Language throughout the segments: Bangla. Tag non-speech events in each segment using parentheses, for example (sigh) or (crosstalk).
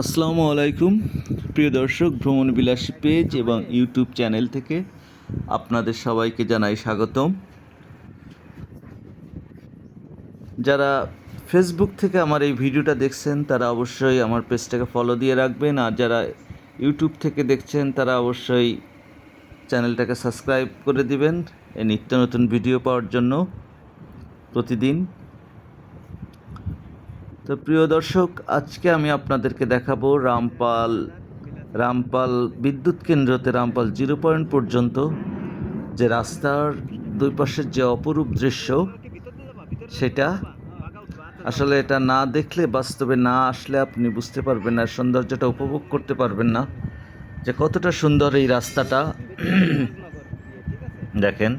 আসসালামু আলাইকুম, প্রিয় দর্শক, ভ্রমণ বিলাসী পেজ এবং ইউটিউব চ্যানেল থেকে আপনাদের সবাইকে জানাই স্বাগতম। যারা ফেসবুক থেকে আমার এই ভিডিওটা দেখছেন, তারা অবশ্যই আমার পেজটাকে ফলো দিয়ে রাখবেন। আর যারা ইউটিউব থেকে দেখছেন, তারা অবশ্যই চ্যানেলটাকে সাবস্ক্রাইব করে দিবেন। এই নিত্য নতুন ভিডিও পাওয়ার জন্য প্রতিদিন তো প্রিয় দর্শক আজকে আমি আপনাদেরকে দেখাবো রামপাল রামপাল বিদ্যুৎ কেন্দ্রতে রামপাল জিরো পয়েন্ট পর্যন্ত যে রাস্তার দুই পাশের যে অপরূপ দৃশ্য সেটা আসলে এটা না দেখলে বাস্তবে না আসলে আপনি বুঝতে পারবেন না সৌন্দর্যটা উপভোগ করতে পারবেন না যে কতটা সুন্দর এই রাস্তাটা। দেখেন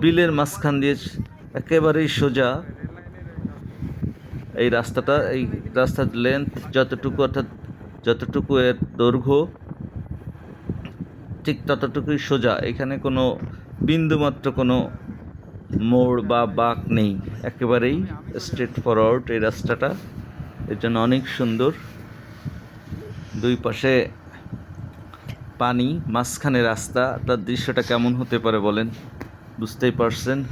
বিলের মাঝখান দিয়ে একেবারেই সোজা। এই রাস্তাটা, এই রাস্তার লেন্থ যতটুকু, অর্থাৎ যতটুকু এর দৈর্ঘ্য, ঠিক ততটুকুই সোজা। এখানে কোনো বিন্দুমাত্র কোনো মোড় বা বাঁক নেই। একেবারেই স্ট্রেট ফরওয়ার্ড এই রাস্তাটা। এর জন্য অনেক সুন্দর। দুই পাশে পানি, মাঝখানে রাস্তা। তার দৃশ্যটা কেমন হতে পারে বলেন? বুঝতেই পারছেন?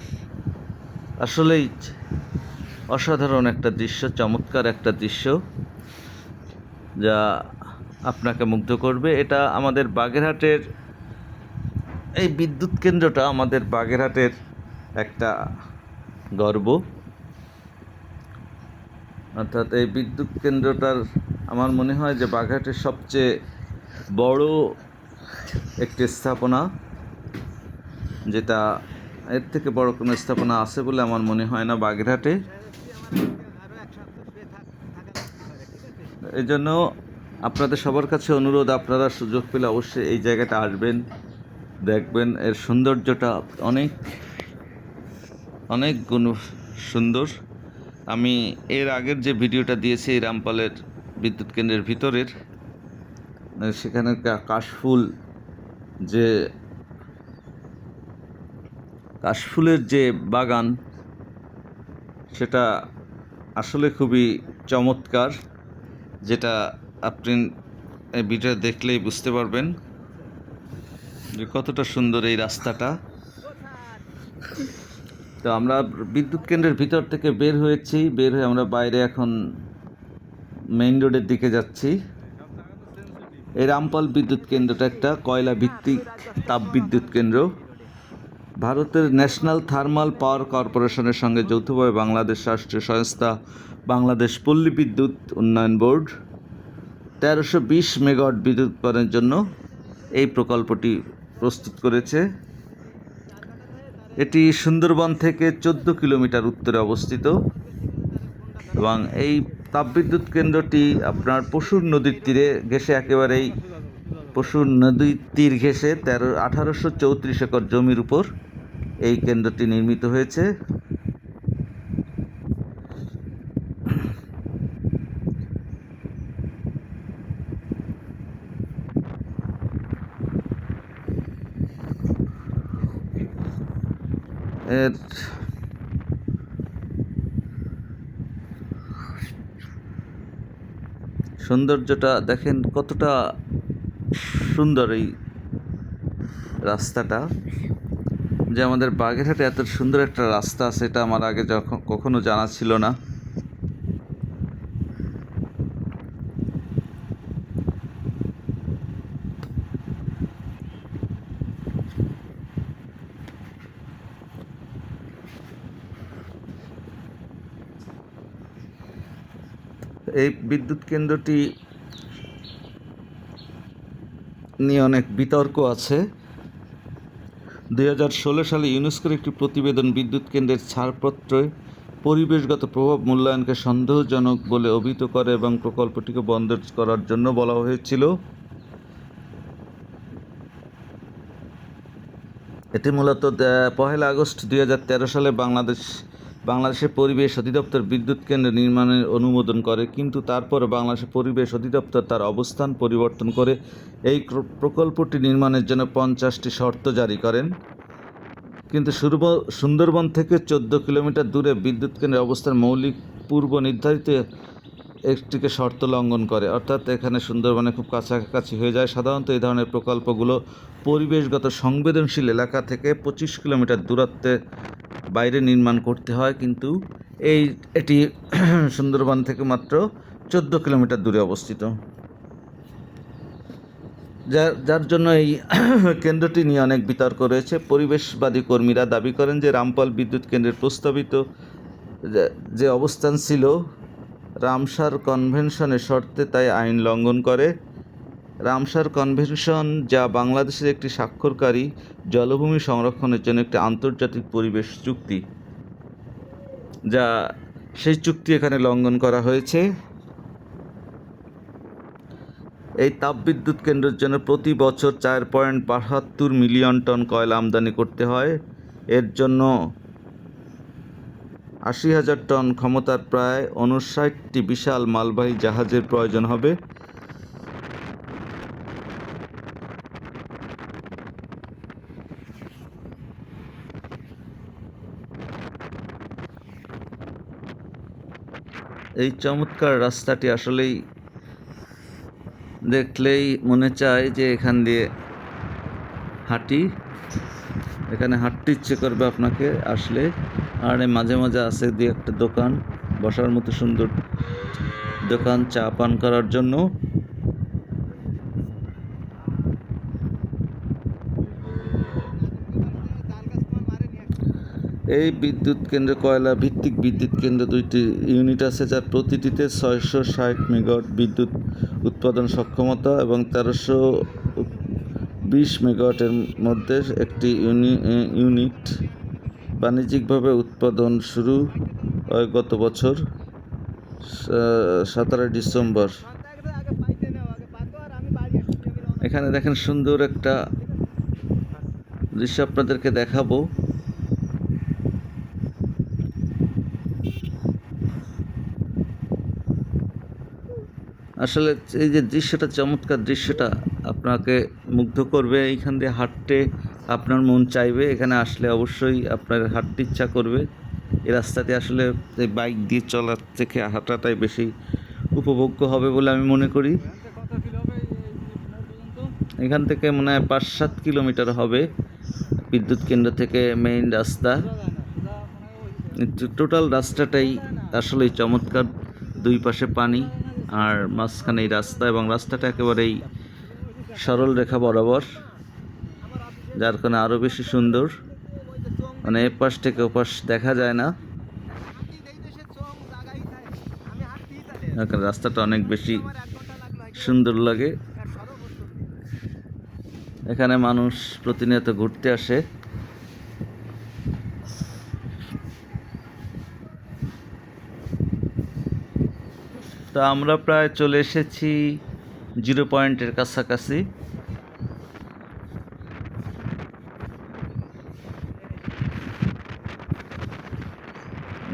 আসলেই অসাধারণ একটা দৃশ্য, চমৎকার একটা দৃশ্য যা আপনাকে মুগ্ধ করবে। এটা আমাদের বাগেরহাটের, এই বিদ্যুৎ কেন্দ্রটা আমাদের বাগেরহাটের একটা গর্ব। অর্থাৎ এই বিদ্যুৎ কেন্দ্রটার আমার মনে হয় যে বাগেরহাটের সবচেয়ে বড় একটি স্থাপনা, যেটা এর থেকে বড় কোনো স্থাপনা আছে বলে আমার মনে হয় না বাগেরহাটে। এই জন্য আপনাদের সবার কাছে অনুরোধ, আপনারা সুযোগ পেলে অবশ্যই এই জায়গাটা আসবেন, দেখবেন। এর সৌন্দর্যটা অনেক অনেক গুণ সুন্দর। আমি এর আগের যে ভিডিওটা দিয়েছি এই রামপালের বিদ্যুৎ কেন্দ্রের ভিতরের, সেখানে কাশফুল যে কাশফুলের যে বাগান, সেটা আসলে খুবই চমৎকার, যেটা আপনি ভিডিও দেখলেই বুঝতে পারবেন যে কতটা সুন্দর এই রাস্তাটা। তো আমরা বিদ্যুৎ কেন্দ্রের ভিতর থেকে বের হয়েছি, বের হয়ে আমরা বাইরে এখন মেইন রোডের দিকে যাচ্ছি। এই রামপাল বিদ্যুৎ কেন্দ্রটা একটা কয়লা ভিত্তিক তাপ বিদ্যুৎ কেন্দ্র। ভারতের ন্যাশনাল থার্মাল পাওয়ার কর্পোরেশনের সঙ্গে যৌথভাবে বাংলাদেশ রাষ্ট্রীয় সংস্থা বাংলাদেশ পল্লী বিদ্যুৎ উন্নয়ন বোর্ড তেরোশো বিশ মেগাওয়াট বিদ্যুৎ উৎপাদনের জন্য এই প্রকল্পটি প্রস্তুত করেছে। এটি সুন্দরবন থেকে চোদ্দ কিলোমিটার উত্তরে অবস্থিত এবং এই তাপবিদ্যুৎ কেন্দ্রটি আপনার পশুর নদীর তীরে ঘেঁষে একেবারেই পশুর নদীর তীর ঘেঁষে তেরো, আঠারোশো চৌত্রিশ একর জমির উপর এই কেন্দ্রটি নির্মিত হয়েছে। এর সৌন্দর্যটা দেখেন কতটা সুন্দর এই রাস্তাটা। যে আমাদের বাগেরহাটে এত সুন্দর একটা রাস্তা এটা আমার আগে যখন কখনো জানা ছিল না। এই বিদ্যুৎ কেন্দ্রটি নিয়ে অনেক বিতর্ক আছে। দুই হাজার ষোলো সালে ইউনেস্কোর একটি প্রতিবেদন বিদ্যুৎ কেন্দ্রের ছাড়পত্রে পরিবেশগত প্রভাব মূল্যায়নকে সন্দেহজনক বলে অভিহিত করে এবং প্রকল্পটিকে বন্ধ করার জন্য বলা হয়েছিল। এটি মূলত পহেলা আগস্ট দুই হাজার তেরো সালে বাংলাদেশ বাংলাদেশের পরিবেশ অধিদপ্তর বিদ্যুৎ কেন্দ্র নির্মাণের অনুমোদন করে, কিন্তু তারপর বাংলাদেশের পরিবেশ অধিদপ্তর তার অবস্থান পরিবর্তন করে এই প্রকল্পটি নির্মাণের জন্য পঞ্চাশটি শর্ত জারি করেন। কিন্তু সুন্দরবন থেকে চোদ্দ কিলোমিটার দূরে বিদ্যুৎ কেন্দ্রের অবস্থান মৌলিক পূর্ব নির্ধারিত একটিকে শর্ত লঙ্ঘন করে। অর্থাৎ এখানে সুন্দরবনে খুব কাছাকাছি হয়ে যায়। সাধারণত এই ধরনের প্রকল্পগুলো পরিবেশগত সংবেদনশীল এলাকা থেকে পঁচিশ কিলোমিটার দূরত্বে বাইরে নির্মাণ করতে হয়। কিন্তু এই, এটি (clears throat) সুন্দরবন থেকে মাত্র চোদ্দ কিলোমিটার দূরে অবস্থিত। যার যার জন্য এই (clears throat) কেন্দ্রটি নিয়ে অনেক বিতর্ক রয়েছে। পরিবেশবাদী কর্মীরা দাবি করেন যে রামপাল বিদ্যুৎ কেন্দ্রের প্রস্তাবিত যে- অবস্থান ছিল রামসার কনভেনশনের শর্তে তাই আইন লঙ্ঘন করে। রামসার কনভেনশন যা বাংলাদেশের একটি স্বাক্ষরকারী জলভূমি সংরক্ষণের জন্য একটি আন্তর্জাতিক পরিবেশ চুক্তি, যা সেই চুক্তি এখানে লঙ্ঘন করা হয়েছে। এই তাপবিদ্যুৎ কেন্দ্রের জন্য প্রতি বছর চার পয়েন্ট বাহাত্তর মিলিয়ন টন কয়লা আমদানি করতে হয়। এর জন্য আশি হাজার টন ক্ষমতার প্রায় উনষাটটি বিশাল মালবাহী জাহাজের প্রয়োজন হবে। এই চমৎকার রাস্তাটি আসলেই দেখলেই মনে চায় যে এখান দিয়ে হাঁটি। এখানে হাঁটতে ইচ্ছে করবে আপনাকে আসলে। আর মাঝে মাঝে আছে দু একটা দোকান, বসার মতো সুন্দর দোকান, চা পান করার জন্য। এই বিদ্যুৎ কেন্দ্রে কয়লা ভিত্তিক বিদ্যুৎ কেন্দ্র দুইটি ইউনিট আছে, যার প্রতিটিতে ছয়শো ষাট মেগাওয়াট বিদ্যুৎ উৎপাদন সক্ষমতা এবং তেরোশো বিশ মেগাওয়াটের মধ্যে একটি ইউনি ইউনিট বাণিজ্যিকভাবে উৎপাদন শুরু হয় গত বছর সতেরোই ডিসেম্বর। এখানে দেখেন সুন্দর একটা দৃশ্য আপনাদেরকে দেখাবো। আসলে এই যে দৃশ্যটা, চমৎকার দৃশ্যটা আপনাকে মুগ্ধ করবে, এইখান দিয়ে হাঁটতে আপনার মন চাইবে, এখানে আসলে অবশ্যই আপনার হাঁটতে ইচ্ছা করবে। এই রাস্তাতে আসলে এই বাইক দিয়ে চলার থেকে হাঁটাটাই বেশি উপভোগ্য হবে বলে আমি মনে করি। এখান থেকে মনে হয় পাঁচ সাত কিলোমিটার হবে বিদ্যুৎ কেন্দ্র থেকে মেইন রাস্তা। টোটাল রাস্তাটাই আসলেই চমৎকার, দুই পাশে পানি। আর মাঝখানে এই রাস্তা এবং রাস্তাটা একেবারেই সরল রেখা বরাবর, যার কারণে আরও বেশি সুন্দর। মানে এ পাশ থেকে ও পাশ দেখা যায় না। রাস্তাটা অনেক বেশি সুন্দর লাগে। এখানে মানুষ প্রতিনিয়ত ঘুরতে আসে। তো আমরা প্রায় চলে এসেছি জিরো পয়েন্টের কাছাকাছি।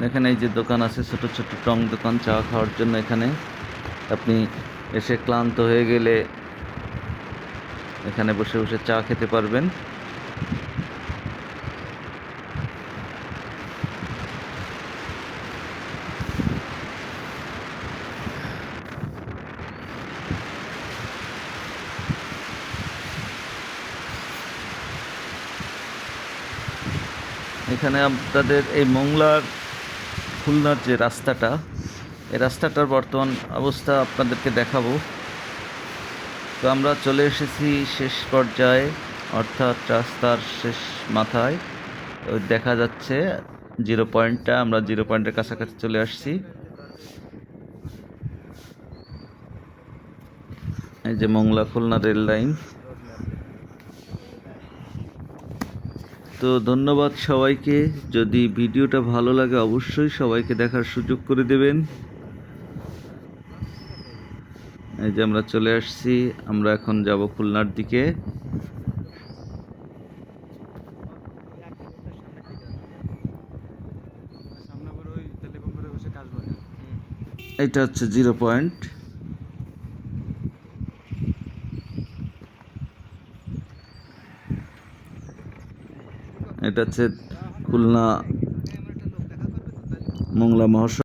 এখানে এই যে দোকান আছে, ছোট ছোট টং দোকান চা খাওয়ার জন্য এখানে। আপনি এসে ক্লান্ত হয়ে গেলে এখানে বসে বসে চা খেতে পারবেন। এখানে আপনাদের এই মোংলার খুলনার যে রাস্তাটা, এই রাস্তাটার বর্তমান অবস্থা আপনাদেরকে দেখাবো। তো আমরা চলে এসেছি শেষ পর্যায়ে, অর্থাৎ রাস্তার শেষ মাথায়। দেখা যাচ্ছে জিরো পয়েন্টটা, আমরা জিরো পয়েন্টের কাছাকাছি চলে আসছি। এই যে মোংলা খুলনা রেল লাইন। তো ধন্যবাদ সবাইকে। যদি ভিডিওটা ভালো লাগে অবশ্যই সবাইকে দেখার সুযোগ করে দেবেন। এই যে আমরা চলে আসছি আমরা এখন যাব খুলনার দিকে। এটা হচ্ছে জিরো পয়েন্ট। এটা হচ্ছে খুলনা মংলা মহাসড়ক